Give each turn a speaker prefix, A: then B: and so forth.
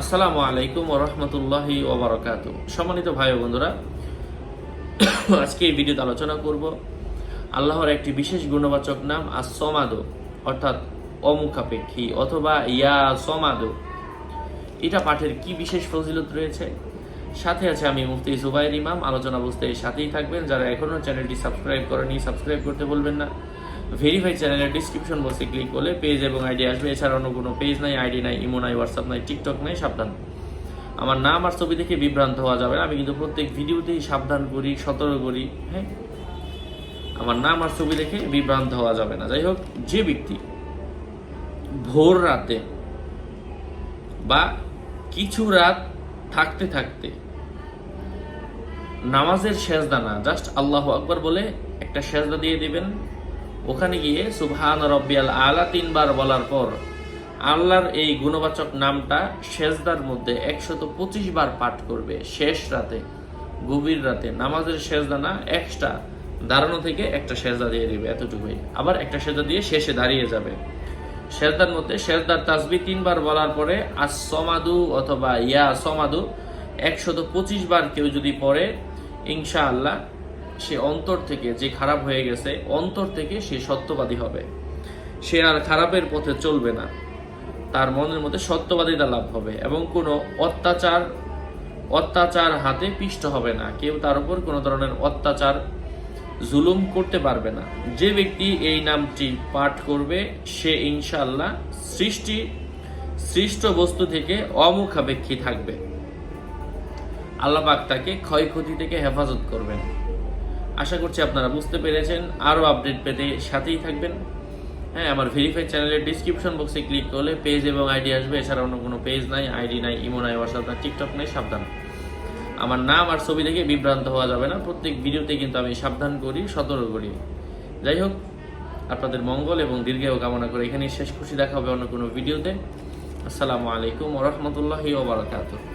A: আসসালামু আলাইকুম ওরহমতুল্লাহি ওবরাকাত সম্মানিত ভাই বন্ধুরা, আজকে এই ভিডিওতে আলোচনা করব আল্লাহর একটি বিশেষ গুণবাচক নাম আসমাদো অর্থাৎ অমুখাপেক্ষী অথবা ইয়া সমাদো এটা পাঠের কি বিশেষ ফজিলত রয়েছে? সাথে আছে আমি মুফতি জুবাইর ইমাম। আলোচনা বুঝতে সাথেই থাকবেন। যারা এখনও চ্যানেলটি সাবস্ক্রাইব করেনি সাবস্ক্রাইব করতে বলবেন না। ভেরিফাই চ্যানেলের ডিসক্রিপশন বক্সে ক্লিক করলে পেজ এবং আইডি আসবে। এছাড়া অন্য কোনো পেজ নাই আইডি নাই ইমো নাই হোয়াটসঅ্যাপ নাই টিকটক নাই, সাবধান। আমার নাম আর ছবি দেখে বিভ্রান্ত হওয়া যাবে না। আমি কিন্তু প্রত্যেক ভিডিওতেই সাবধান করি, সতর্ক করি হ্যাঁ? আমার নাম আর ছবি দেখে বিভ্রান্ত হওয়া যাবে না। যাই হোক, যে ব্যক্তি ভোর রাতে বা কিছু রাত থাকতে থাকতে নামাজের শেষদা না জাস্ট আল্লাহ আকবর বলে একটা শেষদা দিয়ে দিবেন ওখানে গিয়ে সুবহান রব্বিয়াল আলা তিনবার বলার পর আল্লাহর এই গুণবাচক নামটা শেষদার মধ্যে একশত পঁচিশ বার পাঠ করবে শেষ রাতে, গভীর রাতে। নামাজের শেষদা না এক্সট্রা দাঁড়ানো থেকে একটা সেজদা দিয়ে দিবে এতটুকুই। আবার একটা সেজদা দিয়ে শেষে দাঁড়িয়ে যাবে। শেষদার মধ্যে শেষদার তাসবি তিনবার বলার পরে আস সমাদু অথবা ইয়া সমাদু একশত পঁচিশ বার কেউ যদি পড়ে ইনশা আল্লাহ সে অন্তর থেকে যে খারাপ হয়ে গেছে, অন্তর থেকে সে সত্যবাদী হবে। সে আর খারাপের পথে চলবে না। তার মনের মধ্যে সত্যবাদিতা লাভ হবে এবং কোনো অত্যাচার অত্যাচার হাতে পিষ্ট হবে না। কেউ তার উপর কোনো ধরনের অত্যাচার, জুলুম করতে পারবে না। যে ব্যক্তি এই নামটি পাঠ করবে, সে ইনশাল্লাহ সৃষ্টি, সৃষ্ট বস্তু থেকে অমুখাপেক্ষী থাকবে। আল্লাহ পাক তাকে ক্ষয়ক্ষতি থেকে হেফাজত করবেন। আশা করছি আপনারা বুঝতে পেরেছেন। আরও আপডেট পেতে সাথেই থাকবেন। হ্যাঁ আমার ভেরিফাইড চ্যানেলের ডিসক্রিপশন বক্সে ক্লিক করলে পেজ এবং আইডি আসবে। এছাড়া অন্য কোনো পেজ নাই। আইডি নাই ইমো নাই হোয়াটসঅ্যাপ নাই টিকটক নাই, সাবধান। আমার নাম আর ছবি দেখে বিভ্রান্ত হওয়া যাবে না। প্রত্যেক ভিডিওতে কিন্তু আমি সাবধান করি, সতর্ক করি। যাই হোক, আপনাদের মঙ্গল এবং দীর্ঘায়ু কামনা করে এখানেই শেষ খুশি দেখা হবে অন্য কোনো ভিডিওতে। আসসালামু আলাইকুম ওরহমতুল্লাহি ওবরাকাতুহ